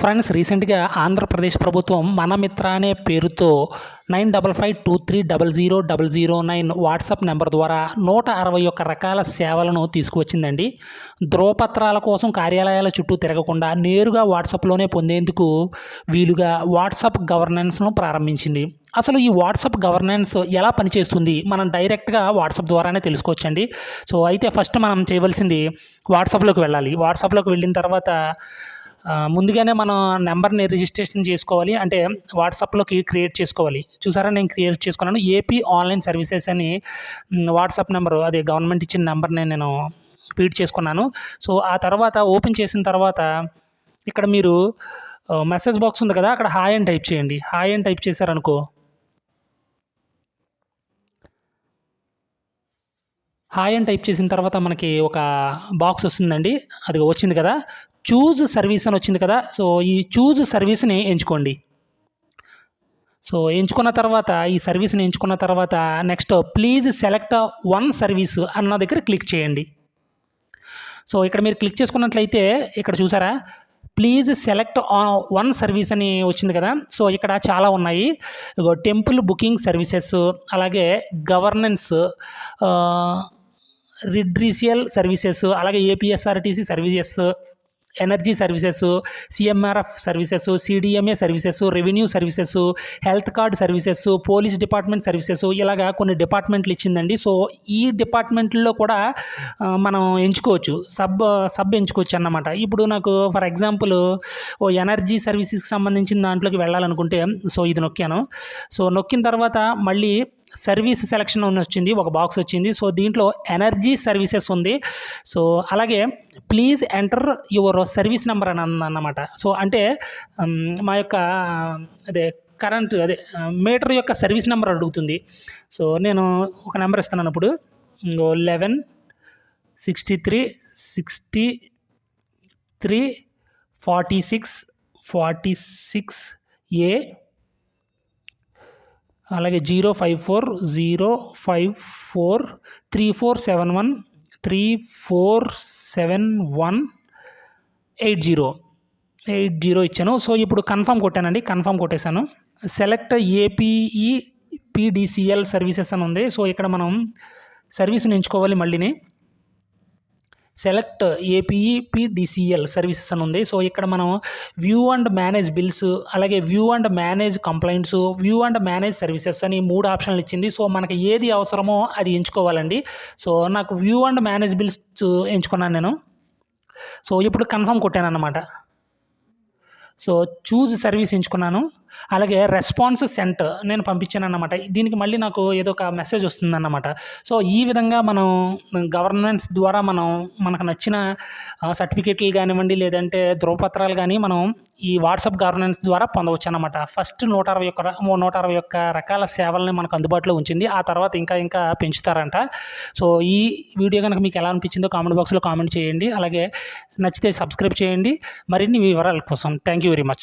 Friends రీసెంట్గా ఆంధ్రప్రదేశ్ ప్రభుత్వం మన మిత్ర అనే పేరుతో nine double five two three double zero double zero nine WhatsApp number ద్వారా నూట అరవై ఒక్క రకాల సేవలను తీసుకువచ్చిందండి. ధ్రువపత్రాల కోసం కార్యాలయాల చుట్టూ తిరగకుండా నేరుగా వాట్సాప్లోనే పొందేందుకు వీలుగా వాట్సాప్ గవర్నెన్స్ను ప్రారంభించింది. అసలు ఈ వాట్సాప్ గవర్నెన్స్ ఎలా పనిచేస్తుంది? మనం డైరెక్ట్గా వాట్సాప్ ద్వారానే తెలుసుకోవచ్చండి. సో అయితే ఫస్ట్ మనం చేయవలసింది వాట్సాప్లోకి వెళ్ళాలి. వాట్సాప్లోకి వెళ్ళిన తర్వాత ముందుగానే మనం నెంబర్ని రిజిస్ట్రేషన్ చేసుకోవాలి. అంటే వాట్సాప్లోకి క్రియేట్ చేసుకోవాలి. చూసారా నేను క్రియేట్ చేసుకున్నాను. ఏపీ ఆన్లైన్ సర్వీసెస్ అని వాట్సాప్ నెంబరు అది గవర్నమెంట్ ఇచ్చిన నెంబర్ని నేను ఫీడ్ చేసుకున్నాను. సో ఆ తర్వాత ఓపెన్ చేసిన తర్వాత ఇక్కడ మీరు మెసేజ్ బాక్స్ ఉంది కదా అక్కడ హాయ్ అని టైప్ చేయండి. హాయ్ అని టైప్ చేశారనుకో. హాయ్ అని టైప్ చేసిన తర్వాత మనకి ఒక బాక్స్ వస్తుందండి. అది వచ్చింది కదా. చూజ్ సర్వీస్ అని వచ్చింది కదా సో ఈ చూజ్ సర్వీస్ని ఎంచుకోండి. సో ఎంచుకున్న తర్వాత ఈ సర్వీస్ని ఎంచుకున్న తర్వాత next please select one service అన్న దగ్గర క్లిక్ చేయండి. సో ఇక్కడ మీరు క్లిక్ చేసుకున్నట్లయితే ఇక్కడ చూసారా? ప్లీజ్ సెలెక్ట్ వన్ సర్వీస్ అని వచ్చింది కదా సో ఇక్కడ చాలా ఉన్నాయి. టెంపుల్ బుకింగ్ సర్వీసెస్ అలాగే గవర్నెన్స్ రిడ్రీషియల్ సర్వీసెస్ అలాగే APSRTC services energy services CMRF services CDMA services revenue services health card services police department services ఇలాగా కొన్ని డిపార్ట్మెంట్లు ఇచ్చిందండి. సో ఈ డిపార్ట్మెంట్లో కూడా మనం ఎంచుకోవచ్చు. సబ్ సబ్ ఎంచుకోవచ్చు అన్నమాట. ఇప్పుడు నాకు ఫర్ ఎగ్జాంపుల్ ఓ ఎనర్జీ సర్వీసెస్కి సంబంధించిన దాంట్లోకి వెళ్ళాలనుకుంటే సో ఇది నొక్కాను. సో నొక్కిన తర్వాత మళ్ళీ సర్వీస్ సెలక్షన్ వచ్చింది ఒక బాక్స్ వచ్చింది. సో దీంట్లో ఎనర్జీ సర్వీసెస్ ఉంది. సో అలాగే please enter your service number అని అన్నమాట. సో అంటే మా యొక్క అదే కరెంట్ అదే మీటర్ యొక్క సర్వీస్ నెంబర్ అడుగుతుంది. సో నేను ఒక నెంబర్ ఇస్తున్నాను ఇప్పుడు. Eleven sixty three sixty three forty six forty six ఏ అలాగే zero five four zero five four three four seven one three four seven one eight zero. Eight zero ఇచ్చాను. So ఇప్పుడు confirm కొట్టానండి. Confirm కొట్టేశాను. Select APE పీడిసిఎల్ services అని ఉంది. So ఇక్కడ మనం సర్వీస్ని ఎంచుకోవాలి మళ్ళీని. సెలెక్ట్ ఏపీఈ పిడిసిఎల్ సర్వీసెస్ అని ఉంది. సో ఇక్కడ మనం వ్యూ అండ్ మేనేజ్ బిల్స్ అలాగే view and manage complaints view and manage services అని మూడు ఆప్షన్లు ఇచ్చింది. సో మనకి ఏది అవసరమో అది ఎంచుకోవాలండి. సో నాకు వ్యూ అండ్ మేనేజ్ బిల్స్ ఎంచుకున్నాను నేను. సో ఇప్పుడు కన్ఫర్మ్ కొట్టాను అన్నమాట సో చూజ్ సర్వీస్ ఎంచుకున్నాను. అలాగే రెస్పాన్స్ సెంట్ నేను పంపించాను అన్నమాట దీనికి మళ్ళీ నాకు ఏదో ఒక మెసేజ్ వస్తుందన్నమాట. సో ఈ విధంగా మనం గవర్నెన్స్ ద్వారా మనం మనకు నచ్చిన సర్టిఫికేట్లు కానివ్వండి లేదంటే ధ్రువపత్రాలు కానీ మనం ఈ వాట్సాప్ గవర్నెన్స్ ద్వారా పొందవచ్చు అన్నమాట ఫస్ట్ నూట అరవై ఒక్క నూట అరవై ఒక్క రకాల సేవల్ని మనకు అందుబాటులో ఉంచింది. ఆ తర్వాత ఇంకా ఇంకా పెంచుతారంట. సో ఈ వీడియో కనుక మీకు ఎలా అనిపించిందో కామెంట్ బాక్స్లో కామెంట్ చేయండి. అలాగే నచ్చితే సబ్స్క్రైబ్ చేయండి. మరిన్ని వివరాల కోసం. Thank you you very much.